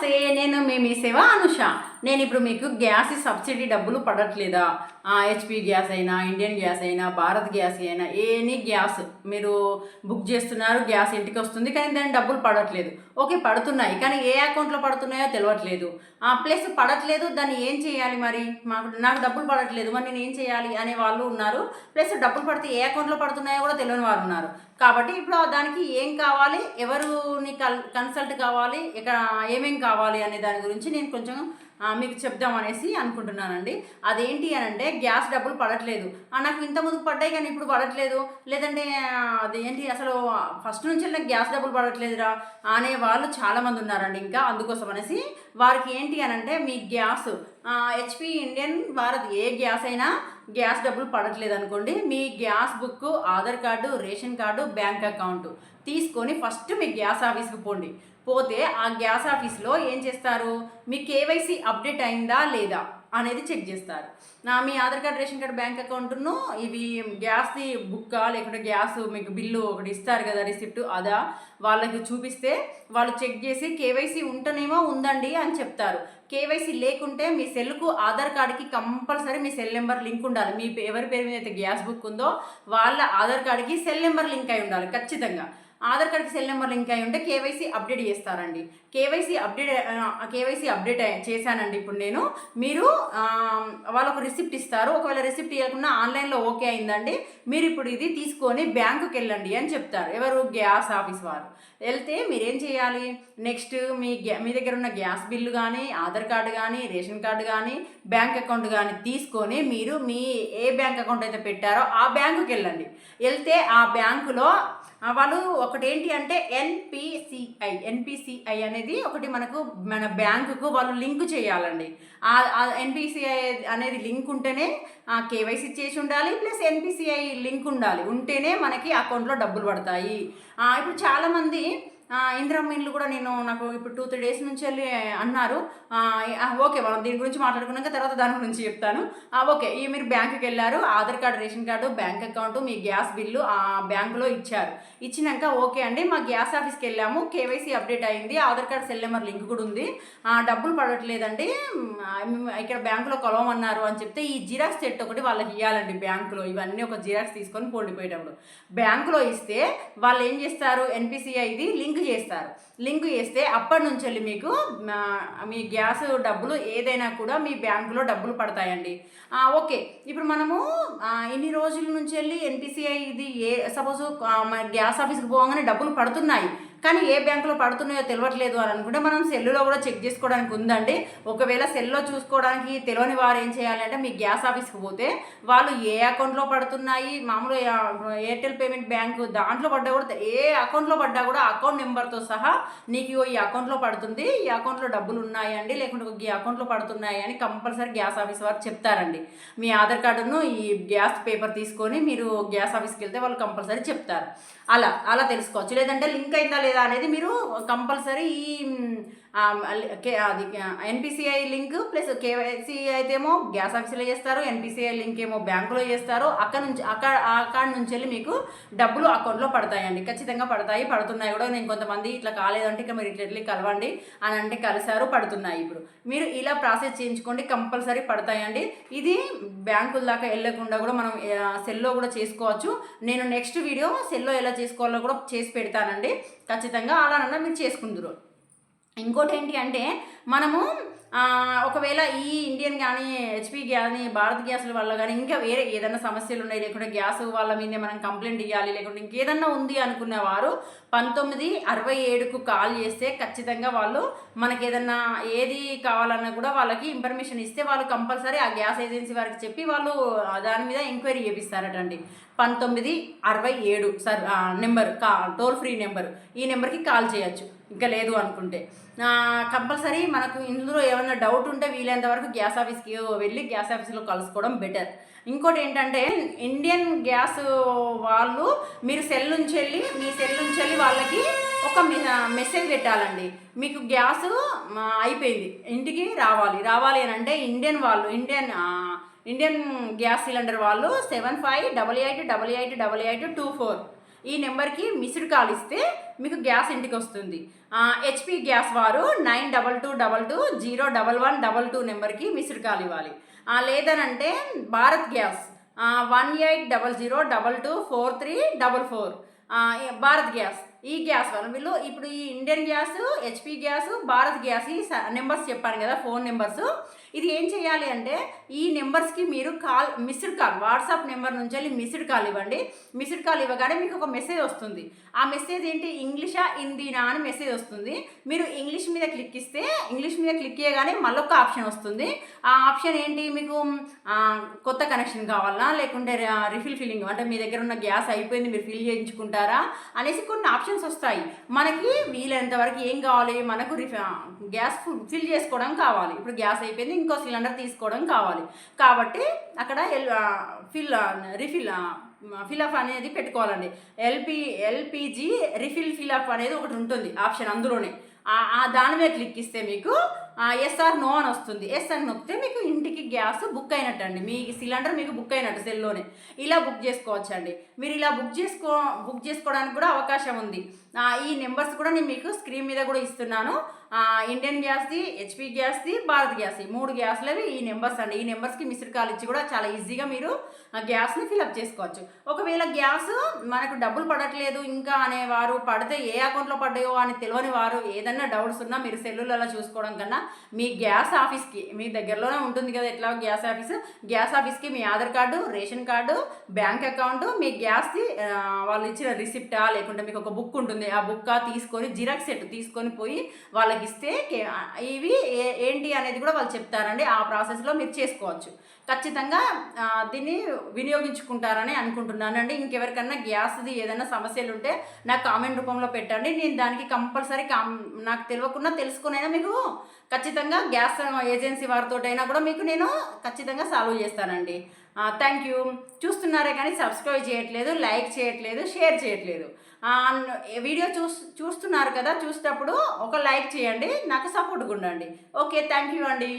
నమస్తే నేను మీ మీ సేవ అనుష. నేను ఇప్పుడు మీకు గ్యాస్ సబ్సిడీ డబ్బులు పడట్లేదా? హెచ్పి గ్యాస్ అయినా ఇండియన్ గ్యాస్ అయినా భారత్ గ్యాస్ అయినా ఏనీ గ్యాస్. మీరు బుక్ చేస్తున్నారు గ్యాస్ ఇంటికి వస్తుంది కానీ దాని డబ్బులు పడట్లేదు. ఓకే పడుతున్నాయి కానీ ఏ అకౌంట్లో పడుతున్నాయో తెలియట్లేదు ఆ ప్లస్ పడట్లేదు దాన్ని ఏం చేయాలి మరి? మాకు నాకు డబ్బులు పడట్లేదు మరి నేను ఏం చేయాలి? అనే వాళ్ళు ఉన్నారు. ప్లస్ డబ్బులు పడితే ఏ అకౌంట్లో పడుతున్నాయో కూడా తెలియని వారు ఉన్నారు. కాబట్టి ఇప్పుడు దానికి ఏం కావాలి? ఎవరుని కల్ కన్సల్ట్ కావాలి? ఇక్కడ ఏమేం కావాలి అనే దాని గురించి నేను కొంచెం మీకు చెప్దాం అనేసి అనుకుంటున్నానండి. అదేంటి అని అంటే గ్యాస్ డబ్బులు పడట్లేదు. నాకు ఇంత ముందు పడ్డాయి కానీ ఇప్పుడు పడట్లేదు. లేదంటే అదేంటి అసలు ఫస్ట్ నుంచి నాకు గ్యాస్ డబ్బులు పడట్లేదురా అనే వాళ్ళు చాలామంది ఉన్నారండి ఇంకా అందుకోసం అనేసి. వారికి ఏంటి అని అంటే మీ గ్యాస్ హెచ్పి ఇండియన్ భారత్ ఏ గ్యాస్ అయినా గ్యాస్ డబ్బులు పడట్లేదు అనుకోండి మీ gas book Aadhaar card ration card bank account తీసుకొని ఫస్ట్ మీ గ్యాస్ ఆఫీస్కి పోండి. పోతే ఆ గ్యాస్ ఆఫీస్లో ఏం చేస్తారు? మీ కేవైసీ అప్డేట్ అయిందా లేదా? అనేది చెక్ చేస్తారు. నా మీ Aadhaar card ration card bank అకౌంట్ను ఇవి గ్యాస్ది బుక్కా లేకుంటే గ్యాస్ మీకు బిల్లు ఒకటి ఇస్తారు కదా రిసిప్ట్ అదా వాళ్ళకి చూపిస్తే వాళ్ళు చెక్ చేసి కేవైసీ ఉంటేనేమో ఉందండి అని చెప్తారు. కేవైసీ లేకుంటే మీ సెల్కు ఆధార్ కార్డుకి కంపల్సరీ మీ సెల్ నెంబర్ లింక్ ఉండాలి. మీ ఎవరి పేరు మీద అయితే గ్యాస్ బుక్ ఉందో వాళ్ళ ఆధార్ కార్డుకి సెల్ నెంబర్ లింక్ అయి ఉండాలి ఖచ్చితంగా. ఆధార్ కార్డ్కి సెల్ నెంబర్ లింక్ అయి ఉంటే కేవైసీ అప్డేట్ చేస్తారండి. కేవైసీ అప్డేట్ కేవైసీ అప్డేట్ చేశానండి ఇప్పుడు నేను. మీరు వాళ్ళకు రిసిప్ట్ ఇస్తారు. ఒకవేళ రిసిప్ట్ ఇవ్వకుండా ఆన్లైన్లో ఓకే అయిందండి మీరు ఇప్పుడు ఇది తీసుకొని బ్యాంకుకి వెళ్ళండి అని చెప్తారు. ఎవరు? గ్యాస్ ఆఫీస్ వారు. వెళ్తే మీరేం చేయాలి? నెక్స్ట్ మీ గ్యా మీ దగ్గర ఉన్న గ్యాస్ బిల్లు కానీ ఆధార్ కార్డు కానీ రేషన్ కార్డు కానీ బ్యాంక్ అకౌంట్ కానీ తీసుకొని మీరు మీ ఏ బ్యాంక్ అకౌంట్ అయితే పెట్టారో ఆ బ్యాంకుకి వెళ్ళండి. వెళ్తే ఆ బ్యాంకులో వాళ్ళు ఒకటి ఏంటి అంటే ఎన్పిసిఐ ఎన్పిసిఐ అనేది ఒకటి మనకు మన బ్యాంకుకు వాళ్ళు లింక్ చేయాలండి. ఆ ఎన్పిసిఐ అనేది లింక్ ఉంటేనే కేవైసీ చేసి ఉండాలి ప్లస్ ఎన్పిసిఐ లింక్ ఉండాలి. ఉంటేనే మనకి అకౌంట్లో డబ్బులు పడతాయి. ఆ, ఇప్పుడు చాలామంది ఇందిరమ్మ ఇండ్లు కూడా నేను నాకు ఇప్పుడు టూ త్రీ డేస్ నుంచి వెళ్ళి అన్నారు. ఓకే మనం దీని గురించి మాట్లాడుకున్నాక తర్వాత దాని గురించి చెప్తాను. ఓకే ఈ మీరు బ్యాంకుకి వెళ్ళారు Aadhaar card ration card bank account మీ గ్యాస్ బిల్లు ఆ బ్యాంకులో ఇచ్చారు. ఇచ్చినాక ఓకే అండి మా గ్యాస్ ఆఫీస్కి వెళ్ళాము కేవైసీ అప్డేట్ అయింది Aadhaar card cell number link కూడా ఉంది. డబ్బులు పడట్లేదండి ఇక్కడ బ్యాంకులో కొలవమన్నారు అని చెప్తే ఈ జిరాక్స్ సెట్ ఒకటి వాళ్ళకి ఇవ్వాలండి బ్యాంకులో ఇవన్నీ ఒక జిరాక్స్ తీసుకొని పోండిపోయేటప్పుడు. బ్యాంకులో ఇస్తే వాళ్ళు ఏం చేస్తారు? ఎన్పిసిఐది లింక్ చేస్తారు. లింక్ చేస్తే అప్పటి నుంచి వెళ్ళి మీకు మీ గ్యాస్ డబ్బులు ఏదైనా కూడా మీ బ్యాంకులో డబ్బులు పడతాయండి. ఓకే. ఇప్పుడు మనము ఇన్ని రోజుల నుంచి వెళ్ళి ఎన్పిసిఐ ఇది ఏ సపోజ్ గ్యాస్ ఆఫీస్కి పోగానే డబ్బులు పడుతున్నాయి. కానీ ఏ బ్యాంకులో పడుతున్నాయో తెలియట్లేదు అని అనుకుంటే మనం సెల్లులో కూడా చెక్ చేసుకోవడానికి ఉందండి. ఒకవేళ సెల్లో చూసుకోవడానికి తెలియని వారు ఏం చేయాలంటే మీ గ్యాస్ ఆఫీస్కి పోతే వాళ్ళు ఏ అకౌంట్లో పడుతున్నాయి మామూలు ఎయిర్టెల్ పేమెంట్ బ్యాంకు దాంట్లో పడ్డా కూడా ఏ అకౌంట్లో పడ్డా కూడా అకౌంట్ నెంబర్తో సహా నీకు ఈ అకౌంట్లో పడుతుంది ఈ అకౌంట్లో డబ్బులు ఉన్నాయండి లేకుంటే ఈ అకౌంట్లో పడుతున్నాయి అని కంపల్సరీ గ్యాస్ ఆఫీస్ వారు చెప్తారండి. మీ ఆధార్ కార్డును ఈ గ్యాస్ పేపర్ తీసుకొని మీరు గ్యాస్ ఆఫీస్కి వెళ్తే వాళ్ళు కంపల్సరీ చెప్తారు. అలా అలా తెలుసుకోవచ్చు. లేదంటే లింక్ అయిందా లేదా అనేది మీరు కంపల్సరీ ఈ అది ఎన్పిసిఐ లింక్ ప్లస్ కేవైసీ అయితే ఏమో గ్యాస్ ఆఫీస్లో చేస్తారు ఎన్పిసిఐ లింక్ ఏమో బ్యాంకులో చేస్తారు. అక్కడ నుంచి అక్కడ అక్కడ నుంచి వెళ్ళి మీకు డబ్బులు అకౌంట్లో పడతాయండి. ఖచ్చితంగా పడతాయి పడుతున్నాయి కూడా. నేను కొంతమంది ఇట్లా కాలేదంటే ఇక మీరు ఇట్లా కలవండి అని అంటే కలిసారు పడుతున్నాయి ఇప్పుడు. మీరు ఇలా ప్రాసెస్ చేయించుకోండి కంపల్సరీ పడతాయండి. ఇది బ్యాంకుల దాకా వెళ్ళకుండా కూడా మనం సెల్లో కూడా చేసుకోవచ్చు. నేను నెక్స్ట్ వీడియో సెల్లో ఎలా చేసుకోవాలో కూడా చేసి పెడతానండి. ఖచ్చితంగా అలానన్నా మీరు చేసుకుందరు. ఇంకోటి ఏంటి అంటే మనము ఒకవేళ ఈ ఇండియన్ కానీ హెచ్పి కానీ భారత్ గ్యాస్ల వల్ల కానీ ఇంకా వేరే ఏదైనా సమస్యలు ఉన్నాయి లేకుంటే గ్యాస్ వాళ్ళ మీదే మనం కంప్లైంట్ ఇవ్వాలి లేకుంటే ఇంకేదన్నా ఉంది అనుకున్న వారు పంతొమ్మిది అరవై ఏడుకు కాల్ చేస్తే ఖచ్చితంగా వాళ్ళు మనకి ఏదన్నా ఏది కావాలన్నా కూడా వాళ్ళకి ఇన్ఫర్మేషన్ ఇస్తే వాళ్ళు కంపల్సరీ ఆ గ్యాస్ ఏజెన్సీ వారికి చెప్పి వాళ్ళు దాని మీద ఎంక్వైరీ చేపిస్తారటండి. పంతొమ్మిది అరవై ఏడు సార్ నెంబర్ కా టోల్ ఫ్రీ నెంబర్ ఈ నెంబర్కి కాల్ చేయొచ్చు. ఇంకా లేదు అనుకుంటే. కంపల్సరీ మనకు ఇందులో ఏమైనా డౌట్ ఉంటే వీలైనంత వరకు గ్యాస్ ఆఫీస్కి వెళ్ళి గ్యాస్ ఆఫీస్లో కలుసుకోవడం బెటర్ ఇంకోటి ఏంటంటే ఇండియన్ గ్యాస్ వాళ్ళు మీరు సెల్ నుంచి వెళ్ళి మీ సెల్ నుంచి వెళ్ళి వాళ్ళకి ఒక మెసేజ్ పెట్టాలండి. మీకు గ్యాస్ అయిపోయింది. ఇంటికి రావాలి. రావాలి అని అంటే ఇండియన్ వాళ్ళు ఇండియన్ ఇండియన్ గ్యాస్ సిలిండర్ వాళ్ళు seven five double eight double eight double eight two four ఈ నెంబర్కి మిస్డ్ కాల్ ఇస్తే మీకు గ్యాస్ ఇంటికి వస్తుంది. హెచ్పి గ్యాస్ వారు nine double two double two zero double one double two నెంబర్కి మిస్డ్ కాల్ ఇవ్వాలి. లేదనంటే Bharat gas one eight double zero double two four three double four Bharat gas. ఈ gas వల్ల. వీళ్ళు ఇప్పుడు ఈ Indian gas HP gas Bharat gas ఈ numbers చెప్పాను కదా ఫోన్ నెంబర్స్. ఇది ఏం చేయాలి అంటే ఈ నెంబర్స్కి మీరు call missed call WhatsApp number నుంచి వెళ్ళి మిస్డ్ కాల్ ఇవ్వండి. మిస్డ్ కాల్ ఇవ్వగానే మీకు ఒక మెసేజ్ వస్తుంది. ఆ మెసేజ్ ఏంటి? ఇంగ్లీషా హిందీనా అని మెసేజ్ వస్తుంది. మీరు ఇంగ్లీష్ మీద క్లిక్ ఇస్తే ఇంగ్లీష్ మీద క్లిక్ చేయగానే మళ్ళొక ఆప్షన్ వస్తుంది. ఆ ఆప్షన్ ఏంటి? మీకు కొత్త కనెక్షన్ కావాలా? లేకుంటే రిఫిల్ ఫిల్లింగ్ అంటే మీ దగ్గర ఉన్న గ్యాస్ అయిపోయింది మీరు ఫిల్ చేయించుకుంటారా? అనేసి కొన్ని ఆప్షన్ ఆప్షన్స్ వస్తాయి. మనకి వీలైనంత వరకు ఏం కావాలి? మనకు గ్యాస్ ఫిల్ చేసుకోవడం కావాలి. ఇప్పుడు గ్యాస్ అయిపోయింది ఇంకో సిలిండర్ తీసుకోవడం కావాలి. కాబట్టి అక్కడ ఎల్ ఫిల్ రిఫిల్ ఫిలప్ అనేది పెట్టుకోవాలండి. ఎల్పి ఎల్పిజి రిఫిల్ ఫిలప్ అనేది ఒకటి ఉంటుంది ఆప్షన్ అందులోనే. ఆ- దాని మీద క్లిక్ ఇస్తే మీకు ఎస్ఆర్ నో అని వస్తుంది. ఎస్ అని నొక్కితే మీకు ఇంటికి గ్యాస్ బుక్ అయినట్టు అండి మీ సిలిండర్ మీకు బుక్ అయినట్టు సెల్లోనే. ఇలా బుక్ చేసుకోవచ్చు అండి మీరు ఇలా బుక్ చేసుకో బుక్ చేసుకోవడానికి కూడా అవకాశం ఉంది. ఈ నెంబర్స్ కూడా నేను మీకు స్క్రీన్ మీద కూడా ఇస్తున్నాను. ఇండియన్ గ్యాస్ది హెచ్పి గ్యాస్ది భారత్ గ్యాస్ ఈ మూడు గ్యాస్లవి ఈ నెంబర్స్ అండి. ఈ నెంబర్స్కి మిస్డ్ కాల్ ఇచ్చి కూడా చాలా ఈజీగా మీరు ఆ గ్యాస్ని ఫిల్అప్ చేసుకోవచ్చు. ఒకవేళ గ్యాస్ మనకు డబ్బులు పడట్లేదు ఇంకా అనేవారు పడితే ఏ అకౌంట్లో పడ్డాయో అని తెలియని వారు ఏదన్నా డౌట్స్ ఉన్నా మీరు సెల్లులలో చూసుకోవడం కన్నా మీ గ్యాస్ ఆఫీస్కి మీ దగ్గరలోనే ఉంటుంది కదా ఎట్లా గ్యాస్ ఆఫీస్? గ్యాస్ ఆఫీస్కి మీ Aadhaar card ration card bank account మీ గ్యాస్ది వాళ్ళు ఇచ్చిన రిసిప్టా లేకుంటే మీకు ఒక బుక్ ఉంటుంది ఆ బుక్ తీసుకొని జిరాక్స్ సెట్ తీసుకొని పోయి వాళ్ళకి ఇస్తే ఇవి ఏ- ఏంటి అనేది కూడా వాళ్ళు చెప్తారండి. ఆ ప్రాసెస్లో మీరు చేసుకోవచ్చు. ఖచ్చితంగా దీన్ని వినియోగించుకుంటారని అనుకుంటున్నానండి. ఇంకెవరికన్నా గ్యాస్ది ఏదైనా సమస్యలు ఉంటే నాకు కామెంట్ రూపంలో పెట్టండి. నేను దానికి కంపల్సరీ కామ్ నాకు తెలియకుండా తెలుసుకునైనా మీకు ఖచ్చితంగా గ్యాస్ ఏజెన్సీ వారితోటైనా కూడా మీకు నేను ఖచ్చితంగా సాల్వ్ చేస్తానండి. Thank you. చూస్తున్నారే కానీ సబ్స్క్రైబ్ చేయట్లేదు లైక్ చేయట్లేదు షేర్ చేయట్లేదు. వీడియో చూస్ చూస్తున్నారు కదా చూసేటప్పుడు ఒక లైక్ చేయండి నాకు సపోర్ట్గా ఉండండి ఓకే థ్యాంక్ యూ అండి.